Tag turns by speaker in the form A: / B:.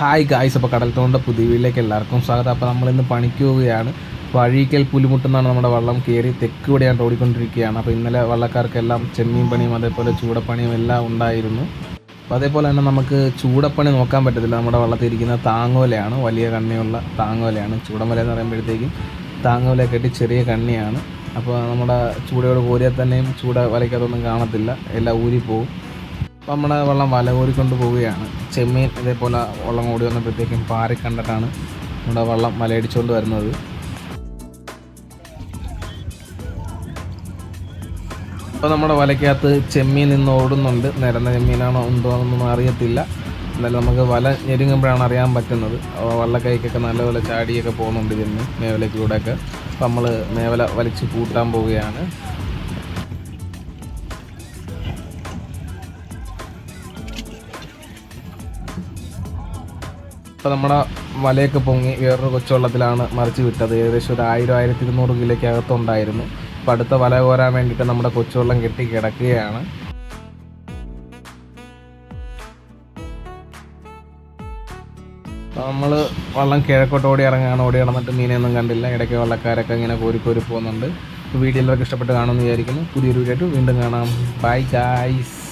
A: Hi guys അപ്പോൾ കടൽത്തോണ്ട വീട്ടിലേക്ക് എല്ലാവർക്കും സ്വാഗതം. അപ്പോൾ നമ്മളിന്ന് പണിക്ക് പോവുകയാണ്. വഴിക്കൽ പുലിമുട്ടെന്നാണ് നമ്മുടെ വള്ളം കയറി തെക്ക് കൂടെയാണ് ഓടിക്കൊണ്ടിരിക്കുകയാണ്. അപ്പോൾ ഇന്നലെ വള്ളക്കാർക്കെല്ലാം ചെമ്മീൻ പണിയും അതേപോലെ ചൂടപ്പണിയും എല്ലാം ഉണ്ടായിരുന്നു. അപ്പോൾ അതേപോലെ തന്നെ നമുക്ക് ചൂടപ്പണി നോക്കാൻ പറ്റത്തില്ല. നമ്മുടെ വള്ളത്തിൽ ഇരിക്കുന്ന താങ്ങോലയാണ് വലിയ കണ്ണിയുള്ള താങ്ങോലയാണ്. ചൂടമല എന്ന് പറയുമ്പോഴത്തേക്കും താങ്ങോല കെട്ടി ചെറിയ കണ്ണിയാണ്. അപ്പോൾ നമ്മുടെ ചൂടയോട് കോരിയാൽ തന്നെയും ചൂട വലയ്ക്കതൊന്നും കാണത്തില്ല. എല്ലാം ഊരിപ്പോവും. നമ്മുടെ വെള്ളം വല കോരിക്കൊണ്ട് പോവുകയാണ്. ചെമ്മീൻ ഇതേപോലെ വെള്ളം ഓടി വന്നപ്പോഴത്തേക്കും പാറി കണ്ടിട്ടാണ് നമ്മുടെ വെള്ളം വലയടിച്ചുകൊണ്ട് വരുന്നത്. ഇപ്പോൾ നമ്മുടെ വലയ്ക്കകത്ത് ചെമ്മീൻ നിന്ന് ഓടുന്നുണ്ട്. നിരന്ന ചെമ്മീനാണോ ഉണ്ടോ എന്നൊന്നും അറിയത്തില്ല. എന്നാലും നമുക്ക് വല ഞെരുങ്ങുമ്പോഴാണ് അറിയാൻ പറ്റുന്നത്. വള്ളക്കൈക്കൊക്കെ നല്ലപോലെ ചാടിയൊക്കെ പോകുന്നുണ്ട് ചെമ്മീൻ മേവലയ്ക്കൂടെയൊക്കെ അപ്പോൾ നമ്മൾ മേവല വലിച്ച് കൂട്ടാൻ പോവുകയാണ്. ഇപ്പോൾ നമ്മുടെ വലയൊക്കെ പൊങ്ങി വേറൊരു കൊച്ചുവെള്ളത്തിലാണ് മറിച്ച് വിട്ടത്. ഏകദേശം ഒരു ആയിരം ആയിരത്തി ഇരുന്നൂറ് കിലോയ്ക്ക് അകത്തുണ്ടായിരുന്നു അപ്പോൾ അടുത്ത വല കോരാൻ വേണ്ടിയിട്ട് നമ്മുടെ കൊച്ചുവെള്ളം കെട്ടി കിടക്കുകയാണ്. നമ്മൾ വള്ളം കിഴക്കോട്ട് ഓടി ഇറങ്ങുകയാണ്. ഓടി നടന്നിട്ട് മീനെയൊന്നും കണ്ടില്ല. ഇടയ്ക്ക് വള്ളക്കാരൊക്കെ ഇങ്ങനെ കോരി കോരി പോകുന്നുണ്ട്. വീഡിയോ എല്ലാവർക്കും ഇഷ്ടപ്പെട്ട് കാണുമെന്ന് വിചാരിക്കുന്നു. പുതിയൊരു വീഡിയോ ആയിട്ട് വീണ്ടും കാണാം. Bye guys